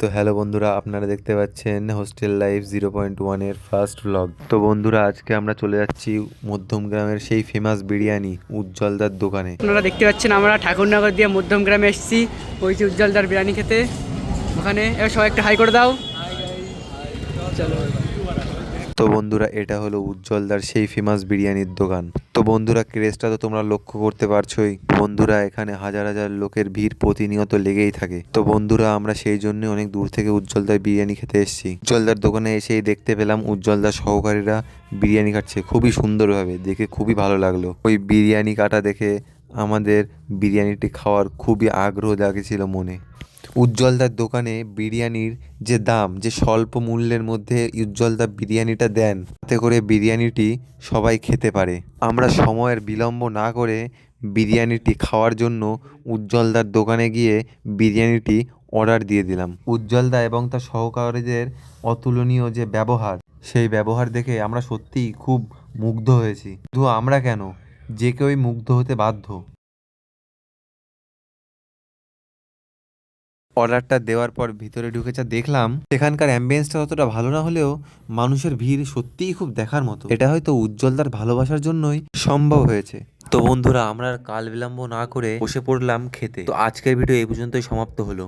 তো হ্যালো বন্ধুরা আপনারা দেখতে পাচ্ছেন হোস্টেল লাইফ জিরো পয়েন্ট ওয়ানের ফার্স্ট ব্লগ তো বন্ধুরা আজকে আমরা চলে যাচ্ছি মধ্যম গ্রামের সেই ফেমাস বিরিয়ানি উজ্জ্বলদার দোকানে। আপনারা দেখতে পাচ্ছেন আমরা ঠাকুরনগর দিয়ে মধ্যম গ্রামে এসেছি ওই যে উজ্জ্বলদার বিরিয়ানি খেতে। ওখানে এবার সবাই একটা হাই করে দাও। চলো তো বন্ধুরা, এটা হলো উজ্জ্বলদার সেই ফেমাস বিরিয়ানির দোকান। তো বন্ধুরা ক্রেজটা তো তোমরা লক্ষ্য করতে পারছোই। বন্ধুরা, এখানে হাজার হাজার লোকের ভিড় প্রতিনিয়ত লেগেই থাকে। তো বন্ধুরা, আমরা সেই জন্য অনেক দূর থেকে উজ্জ্বলদার বিরিয়ানি খেতে এসেছি। উজ্জ্বলদার দোকানে এসেই দেখতে পেলাম উজ্জ্বলদার সহকারীরা বিরিয়ানি কাটছে খুবই সুন্দরভাবে, দেখে খুবই ভালো লাগল। ওই বিরিয়ানি কাটা দেখে আমাদের বিরিয়ানিটি খাওয়ার খুবই আগ্রহ জাগেছিল মনে। উজ্জ্বলদার দোকানে বিরিয়ানির যে দাম, যে স্বল্প মূল্যের মধ্যে উজ্জ্বলদা বিরিয়ানিটা দেন, তাতে করে বিরিয়ানিটি সবাই খেতে পারে। আমরা সময়ের বিলম্ব না করে বিরিয়ানিটি খাওয়ার জন্য উজ্জ্বলদার দোকানে গিয়ে বিরিয়ানিটি অর্ডার দিয়ে দিলাম। উজ্জ্বলদা এবং তার সহকারীদের অতুলনীয় যে ব্যবহার, সেই ব্যবহার দেখে আমরা সত্যিই খুব মুগ্ধ হয়েছি। শুধু আমরা কেন, যে কেউই মুগ্ধ হতে বাধ্য। অর্ডারটা দেওয়ার পর ভিতরে ঢুকে যা দেখলাম, সেখানকার অ্যাম্বিয়েন্সটা অতটা ভালো না হলেও মানুষের ভিড় সত্যিই খুব দেখার মতো। এটা হয়তো উজ্জ্বলদার ভালোবাসার জন্যই সম্ভব হয়েছে। তো বন্ধুরা, আমরা কাল বিলম্ব না করে বসে পড়লাম খেতে। তো আজকের ভিডিও এই পর্যন্তই সমাপ্ত হলো।